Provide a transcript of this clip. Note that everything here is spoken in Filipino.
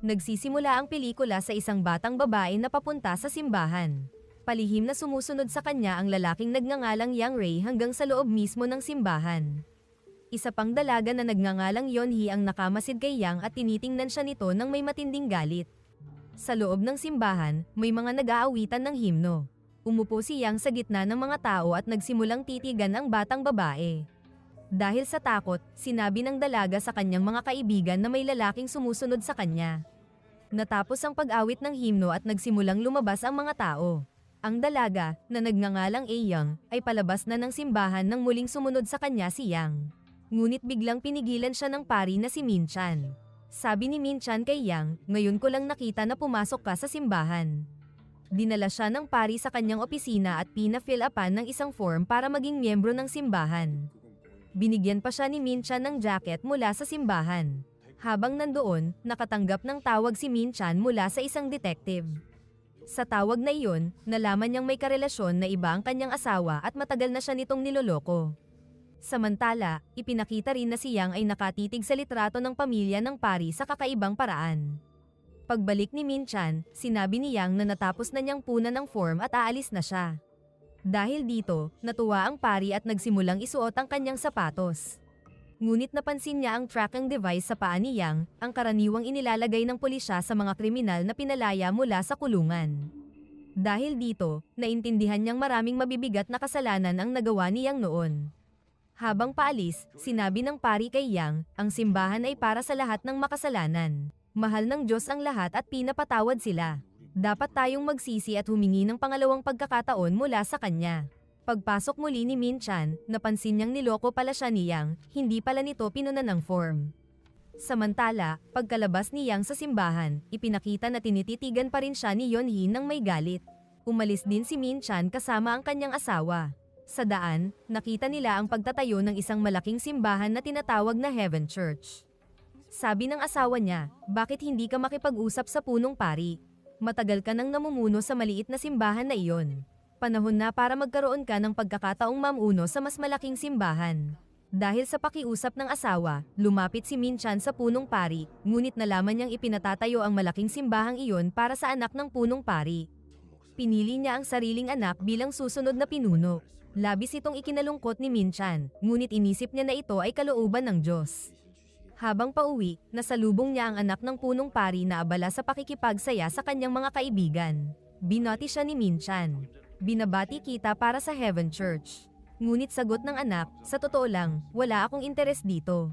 Nagsisimula ang pelikula sa isang batang babae na papunta sa simbahan. Palihim na sumusunod sa kanya ang lalaking nagngangalang Yang Ray hanggang sa loob mismo ng simbahan. Isa pang dalaga na nagngangalang Yonhi ang nakamasid kay Yang at tinitingnan siya nito ng may matinding galit. Sa loob ng simbahan, may mga nag-aawitan ng himno. Umupo si Yang sa gitna ng mga tao at nagsimulang titigan ang batang babae. Dahil sa takot, sinabi ng dalaga sa kanyang mga kaibigan na may lalaking sumusunod sa kanya. Natapos ang pag-awit ng himno at nagsimulang lumabas ang mga tao. Ang dalaga, na nagngangalang A. Young, ay palabas na ng simbahan nang muling sumunod sa kanya si Yang. Ngunit biglang pinigilan siya ng pari na si Min Chan. Sabi ni Min Chan kay Yang, ngayon ko lang nakita na pumasok ka sa simbahan. Dinala siya ng pari sa kanyang opisina at pina-fill upan ng isang form para maging miyembro ng simbahan. Binigyan pa siya ni Min Chan ng jacket mula sa simbahan. Habang nandoon, nakatanggap ng tawag si Min Chan mula sa isang detective. Sa tawag na iyon, nalaman niyang may karelasyon na iba ang kanyang asawa at matagal na siya nitong niloloko. Samantala, ipinakita rin na si Yang ay nakatitig sa litrato ng pamilya ng pari sa kakaibang paraan. Pagbalik ni Min Chan, sinabi ni Yang na natapos na niyang punan ng form at aalis na siya. Dahil dito, natuwa ang pari at nagsimulang isuot ang kanyang sapatos. Ngunit napansin niya ang tracking device sa paa ni Yang, ang karaniwang inilalagay ng pulisya sa mga kriminal na pinalaya mula sa kulungan. Dahil dito, naintindihan niyang maraming mabibigat na kasalanan ang nagawa ni Yang noon. Habang paalis, sinabi ng pari kay Yang, ang simbahan ay para sa lahat ng makasalanan. Mahal ng Diyos ang lahat at pinapatawad sila. Dapat tayong magsisi at humingi ng pangalawang pagkakataon mula sa kanya. Pagpasok muli ni Min Chan, napansin niyang niloko pala siya ni Yang, hindi pala nito pinunan ng form. Samantala, pagkalabas ni Yang sa simbahan, ipinakita na tinititigan pa rin siya ni Yonhee ng may galit. Umalis din si Min Chan kasama ang kanyang asawa. Sa daan, nakita nila ang pagtatayo ng isang malaking simbahan na tinatawag na Heaven Church. Sabi ng asawa niya, bakit hindi ka makipag-usap sa punong pari? Matagal ka nang namumuno sa maliit na simbahan na iyon. Panahon na para magkaroon ka ng pagkakataong mamuno sa mas malaking simbahan. Dahil sa pakiusap ng asawa, lumapit si Min Chan sa punong pari, ngunit nalaman niyang ipinatatayo ang malaking simbahang iyon para sa anak ng punong pari. Pinili niya ang sariling anak bilang susunod na pinuno. Labis itong ikinalungkot ni Min Chan, ngunit inisip niya na ito ay kalooban ng Diyos. Habang pauwi, nasalubong niya ang anak ng punong pari na abala sa pakikipagsaya sa kanyang mga kaibigan. Binati siya ni Min Chan. Binabati kita para sa Heaven Church. Ngunit sagot ng anak, sa totoo lang, wala akong interes dito.